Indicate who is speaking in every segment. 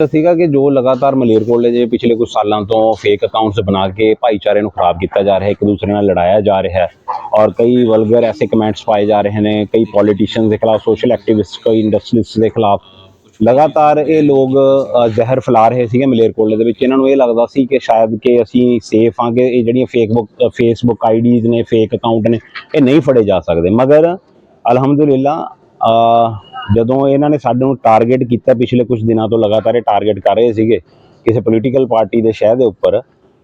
Speaker 1: ਤਾਂ ਸੀਗਾ ਕਿ ਜੋ ਲਗਾਤਾਰ ਮਲੇਰਕੋਟਲੇ ਦੇ ਪਿਛਲੇ ਕੁਝ ਸਾਲਾਂ ਤੋਂ ਫੇਕ ਅਕਾਊਂਟਸ ਬਣਾ ਕੇ ਭਾਈਚਾਰੇ ਨੂੰ ਖਰਾਬ ਕੀਤਾ ਜਾ ਰਿਹਾ ਹੈ ਇੱਕ ਦੂਸਰੇ ਨਾਲ ਲੜਾਇਆ ਜਾ ਰਿਹਾ ਹੈ ਔਰ ਕਈ ਵਲਗਰ ਐਸੇ ਕਮੈਂਟਸ ਪਾਏ ਜਾ ਰਹੇ ਨੇ ਕਈ ਪੋਲੀਟੀਸ਼ੀਅਨਸ ਦੇ ਖਿਲਾਫ ਸੋਸ਼ਲ ਐਕਟਿਵਿਸਟ ਕਈ ਇੰਡਸਟਰੀਲਿਸਟ ਦੇ ਖਿਲਾਫ। ਲਗਾਤਾਰ ਇਹ ਲੋਕ ਜ਼ਹਿਰ ਫੈਲਾ ਰਹੇ ਸੀਗੇ ਮਲੇਰਕੋਟਲੇ ਦੇ ਵਿੱਚ। ਇਹਨਾਂ ਨੂੰ ਇਹ ਲੱਗਦਾ ਸੀ ਕਿ ਸ਼ਾਇਦ ਕਿ ਅਸੀਂ ਸੇਫ ਹਾਂ ਕਿ ਇਹ ਜਿਹੜੀਆਂ ਫੇਸਬੁੱਕ ਫੇਸਬੁੱਕ ਆਈਡੀਜ਼ ਨੇ ਫੇਕ ਅਕਾਊਂਟ ਨੇ ਇਹ ਨਹੀਂ ਫੜੇ ਜਾ ਸਕਦੇ। ਮਗਰ ਅਲਹਮਦੁਲਿਲਾ ਅ, ਜਦੋਂ ਇਹਨਾਂ ਨੇ ਸਾਨੂੰ ਟਾਰਗੇਟ ਕੀਤਾ ਪਿਛਲੇ ਕੁਝ ਦਿਨਾਂ ਤੋਂ ਲਗਾਤਾਰ ਇਹ ਟਾਰਗੇਟ ਕਰ ਰਹੇ ਸੀਗੇ ਕਿਸੇ ਪੋਲੀਟੀਕਲ ਪਾਰਟੀ ਦੇ ਸ਼ਹਿ ਦੇ ਉੱਪਰ,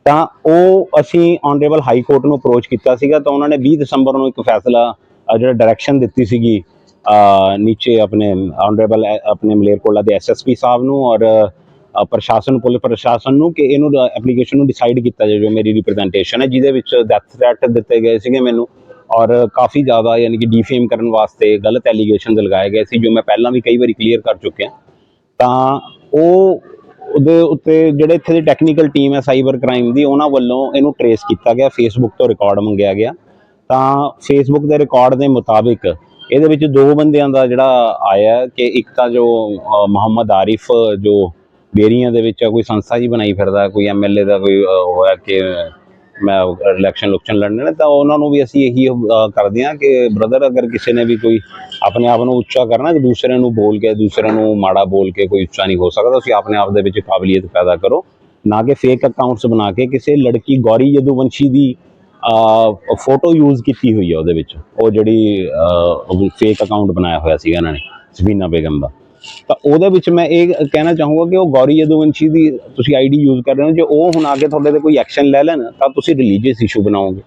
Speaker 1: ਤਾਂ ਉਹ ਅਸੀਂ ਆਨਰੇਬਲ ਹਾਈ ਕੋਰਟ ਨੂੰ ਅਪਰੋਚ ਕੀਤਾ ਸੀਗਾ ਤਾਂ ਉਹਨਾਂ ਨੇ 20 ਦਸੰਬਰ ਨੂੰ ਇੱਕ ਫੈਸਲਾ ਜਿਹੜਾ ਡਾਇਰੈਕਸ਼ਨ ਦਿੱਤੀ ਸੀਗੀ ਨੀਚੇ ਆਪਣੇ ਆਨਰੇਬਲ ਆਪਣੇ ਮਲੇਰਕੋਲਾ ਦੇ ਐਸਐਸਪੀ ਸਾਹਿਬ ਨੂੰ ਔਰ ਪ੍ਰਸ਼ਾਸਨ, ਪੁਲਿਸ ਪ੍ਰਸ਼ਾਸਨ ਨੂੰ ਕਿ ਇਹਨੂੰ ਐਪਲੀਕੇਸ਼ਨ ਨੂੰ ਡਿਸਾਈਡ ਕੀਤਾ ਜਾਵੇ ਮੇਰੀ ਰਿਪਰੈਜ਼ੈਂਟੇਸ਼ਨ ਹੈ, ਜਿਹਦੇ ਵਿੱਚ ਡੈਥ ਥ੍ਰੈਟ ਦਿੱਤੇ ਗਏ ਸੀਗੇ ਮੈਨੂੰ। ਔਰ ਕਾਫੀ ਜ਼ਿਆਦਾ ਯਾਨੀ ਕਿ ਡੀਫੇਮ ਕਰਨ ਵਾਸਤੇ ਗਲਤ ਐਲੀਗੇਸ਼ਨਸ ਲਗਾਏ ਗਏ ਸੀ ਜੋ ਮੈਂ ਪਹਿਲਾਂ ਵੀ ਕਈ ਵਾਰੀ ਕਲੀਅਰ ਕਰ ਚੁੱਕਿਆ। ਤਾਂ ਉਹ ਉਹਦੇ ਉੱਤੇ ਜਿਹੜੇ ਇੱਥੇ ਦੀ ਟੈਕਨੀਕਲ ਟੀਮ ਹੈ ਸਾਈਬਰ ਕ੍ਰਾਈਮ ਦੀ ਉਹਨਾਂ ਵੱਲੋਂ ਇਹਨੂੰ ਟਰੇਸ ਕੀਤਾ ਗਿਆ ਫੇਸਬੁੱਕ ਤੋਂ ਰਿਕਾਰਡ ਮੰਗਿਆ ਗਿਆ। ਤਾਂ ਫੇਸਬੁੱਕ ਦੇ ਰਿਕਾਰਡ ਦੇ ਮੁਤਾਬਿਕ ਇਹਦੇ ਵਿੱਚ ਦੋ ਬੰਦਿਆਂ ਦਾ ਜਿਹੜਾ ਆਇਆ ਕਿ ਇੱਕ ਤਾਂ ਜੋ ਮੁਹੰਮਦ ਆਰਿਫ ਜੋ ਬੇਰੀਆਂ ਦੇ ਵਿੱਚ ਕੋਈ ਸੰਸਥਾ ਜੀ ਬਣਾਈ ਫਿਰਦਾ ਕੋਈ ਐਮਐਲਏ ਦਾ ਕੋਈ ਅ, ਹੋਇਆ ਕਿ ਮੈਂ ਇਲੈਕਸ਼ਨ ਲੁਕਸ਼ਨ ਲੜਨੇ ਨੇ, ਤਾਂ ਉਹਨਾਂ ਨੂੰ ਵੀ ਅਸੀਂ ਇਹੀ ਕਰਦੇ ਹਾਂ ਕਿ ਬ੍ਰਦਰ ਅਗਰ ਕਿਸੇ ਨੇ ਵੀ ਕੋਈ ਆਪਣੇ ਆਪ ਨੂੰ ਉੱਚਾ ਕਰਨਾ ਕਿ ਦੂਸਰੇ ਨੂੰ ਬੋਲ ਕੇ ਦੂਸਰੇ ਨੂੰ ਮਾੜਾ ਬੋਲ ਕੇ ਕੋਈ ਉੱਚਾ ਨਹੀਂ ਹੋ ਸਕਦਾ। ਤੁਸੀਂ ਆਪਣੇ ਆਪ ਦੇ ਵਿੱਚ ਕਾਬਲੀਅਤ ਪੈਦਾ ਕਰੋ। ਨਾ ਕਿ ਫੇਕ ਅਕਾਊਂਟਸ ਬਣਾ ਕੇ ਕਿਸੇ ਲੜਕੀ ਗੌਰੀ ਯਦੂਵੰਸ਼ੀ ਦੀ ਫੋਟੋ ਯੂਜ਼ ਕੀਤੀ ਹੋਈ ਹੈ ਉਹਦੇ ਵਿੱਚ। ਉਹ ਜਿਹੜੀ ਫੇਕ ਅਕਾਊਂਟ ਬਣਾਇਆ ਹੋਇਆ ਸੀਗਾ ਇਹਨਾਂ ਨੇ ਸਬੀਨਾ ਬੇਗਮ ਦਾ। ਤਾਂ ਉਹਦੇ ਵਿੱਚ ਮੈਂ ਇਹ ਕਹਿਣਾ ਚਾਹੂੰਗਾ ਕਿ ਉਹ ਗੌਰੀ ਯਦੁਵੰਸ਼ੀ ਦੀ ਤੁਸੀਂ ਆਈਡੀ ਯੂਜ਼ ਕਰ ਰਹੇ ਹੋ। ਜੇ ਉਹ ਹੁਣ ਆ ਕੇ ਤੁਹਾਡੇ ਤੇ ਕੋਈ ਐਕਸ਼ਨ ਲੈ ਲੈਣ ਤਾਂ ਤੁਸੀਂ ਰਿਲੀਜੀਅਸ ਇਸ਼ੂ ਬਣਾਓਗੇ।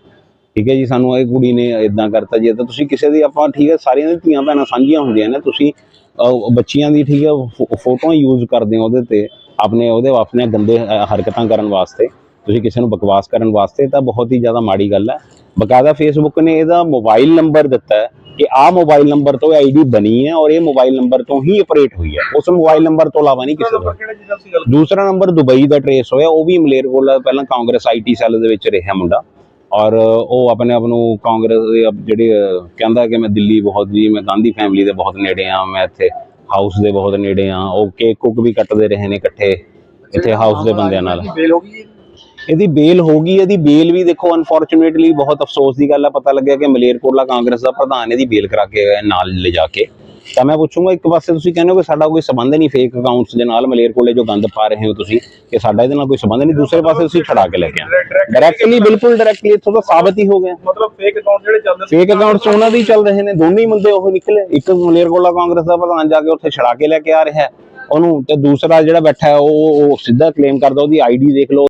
Speaker 1: ਠੀਕ ਹੈ ਜੀ ਸਾਨੂੰ ਇਹ ਕੁੜੀ ਨੇ ਇਦਾਂ ਕਰਤਾ ਜੀ। ਤਾਂ ਤੁਸੀਂ ਕਿਸੇ ਦੀ ਆਪਾਂ ਠੀਕ ਹੈ ਸਾਰੀਆਂ ਦੀਆਂ ਧੀਆਂ ਭੈਣਾਂ ਸਾਂਝੀਆਂ ਹੁੰਦੀਆਂ ਨੇ। ਤੁਸੀਂ ਅਹ, ਬੱਚੀਆਂ ਦੀ ਠੀਕ ਹੈ ਫੋਟੋਆਂ ਯੂਜ਼ ਕਰਦੇ ਹੋ ਉਹਦੇ ਤੇ ਆਪਣੇ ਉਹਦੇ ਆਪਣੇ ਗੰਦੇ ਹਰਕਤਾਂ ਕਰਨ ਵਾਸਤੇ। ਤੁਸੀਂ ਕਿਸੇ ਨੂੰ ਬਕਵਾਸ ਕਰਨ ਵਾਸਤੇ ਤਾਂ ਬਹੁਤ ਹੀ ਜ਼ਿਆਦਾ ਮਾੜੀ ਗੱਲ ਹੈ। ਬਕਾਇਦਾ ਫੇਸਬੁੱਕ ਨੇ ਇਹਦਾ ਮੋਬਾਈਲ ਨੰਬਰ ਦਿੱਤਾ ਹੈ। ਕਿ ਆਹ ਮੋਬਾਈਲ ਨੰਬਰ ਤੋਂ ਆਈਡੀ ਬਣੀ ਹੈ ਔਰ ਇਹ ਮੋਬਾਈਲ ਨੰਬਰ ਤੋਂ ਹੀ ਆਪਰੇਟ ਹੋਈ ਹੈ। ਉਸ ਮੋਬਾਈਲ ਨੰਬਰ ਤੋਂ ਇਲਾਵਾ ਨਹੀਂ ਕਿਸੇ
Speaker 2: ਗੱਲ?
Speaker 1: ਦੂਸਰਾ ਨੰਬਰ ਦੁਬਈ ਦਾ ਟਰੇਸ ਹੋਇਆ ਉਹ ਵੀ ਮਲੇਰਕੋਟਲਾ ਪਹਿਲਾਂ ਕਾਂਗਰਸ ਆਈਟੀ ਸੈੱਲ ਦੇ ਵਿੱਚ ਰਿਹਾ ਮੁੰਡਾ। ਔਰ ਉਹ ਆਪਣੇ ਆਪ ਨੂੰ ਕਾਂਗਰਸ ਦੇ ਜਿਹੜੇ ਕਹਿੰਦਾ ਕਿ ਮੈਂ ਦਿੱਲੀ ਬਹੁਤ ਜੀ ਮੈਂ ਗਾਂਧੀ ਫੈਮਿਲੀ ਦੇ ਬਹੁਤ ਨੇੜੇ ਆ ਮੈਂ ਇੱਥੇ ਹਾਊਸ ਦੇ ਬਹੁਤ ਨੇੜੇ ਆ ਉਹ ਕੇਕ ਕੁੱਕ ਵੀ ਕੱਟਦੇ ਰਹੇ ਨੇ ਇਕੱਠੇ ਇੱਥੇ ਹਾਊਸ ਦੇ ਬੰਦਿਆਂ ਨਾਲ।
Speaker 2: ਬੇਲ ਹੋ ਗਈ
Speaker 1: ਇਹਦੀ ਬੇਲ ਹੋ ਗਈ ਇਹਦੀ ਬੇਲ ਵੀ ਦੇਖੋ ਅਨਫੋਰਚੂਨੇਟਲੀ ਬਹੁਤ ਅਫਸੋਸ ਦੀ ਗੱਲ ਹੈ ਪਤਾ ਲੱਗਿਆ ਕਿ ਮਲੇਰਕੋਟਲਾ ਕਾਂਗਰਸ ਦਾ ਪ੍ਰਧਾਨ ਇਹਦੀ ਬੇਲ ਕਰਾ ਕੇ ਨਾਲ ਲਿਜਾ ਕੇ। ਤਾਂ ਮੈਂ ਪੁੱਛੂੰਗਾ ਇੱਕ ਪਾਸੇ ਤੁਸੀਂ ਕਹਿੰਦੇ ਹੋ ਕਿ ਸਾਡਾ ਕੋਈ ਸਬੰਧ ਨਹੀਂ ਫੇਕ ਅਕਾਊਂਟਸ ਦੇ ਨਾਲ ਮਲੇਰਕੋਟਲੇ ਜੋ ਗੰਦ ਪਾ ਰਹੇ ਹੋ ਤੁਸੀਂ ਕਿ ਸਾਡਾ ਇਹਦੇ ਨਾਲ ਕੋਈ ਸਬੰਧ ਨਹੀਂ ਦੂਸਰੇ ਪਾਸੇ ਤੁਸੀਂ ਛੜਾ ਕੇ ਲੈ ਕੇ ਆ ਡਾਇਰੈਕਟਲੀ ਬਿਲਕੁਲ ਡਾਇਰੈਕਟਲੀ ਇੱਥੋਂ ਤਾਂ ਸਾਬਤ ਹੀ ਹੋ ਗਿਆ
Speaker 2: ਮਤਲਬ ਫੇਕ ਅਕਾਊਂਟ ਜਿਹੜੇ ਚੱਲਦੇ
Speaker 1: ਫੇਕ ਅਕਾਊਂਟਸ ਉਹਨਾਂ ਦੇ ਹੀ ਚੱਲ ਰਹੇ ਨੇ ਦੋਨੇ ਹੀ ਮੁੰਡੇ ਉਹ ਨਿਕਲੇ। ਇੱਕ ਮਲੇਰਕੋਟਲਾ ਕਾਂਗਰਸ ਦਾ ਪ੍ਰਧਾਨ ਜਾ ਕੇ ਉੱਥੇ ਛੜਾ ਕੇ ਲੈ ਕੇ ਆ ਰਿਹਾ। ਉਹਨੂੰ ਤੇ ਦੂਸਰਾ ਜਿਹੜਾ ਬੈਠਾ ਉਹ ਸਿੱਧਾ ਕਲੇਮ ਕਰਦਾ ਉਹਦੀ ਆਈਡੀ ਦੇਖ ਲਓ।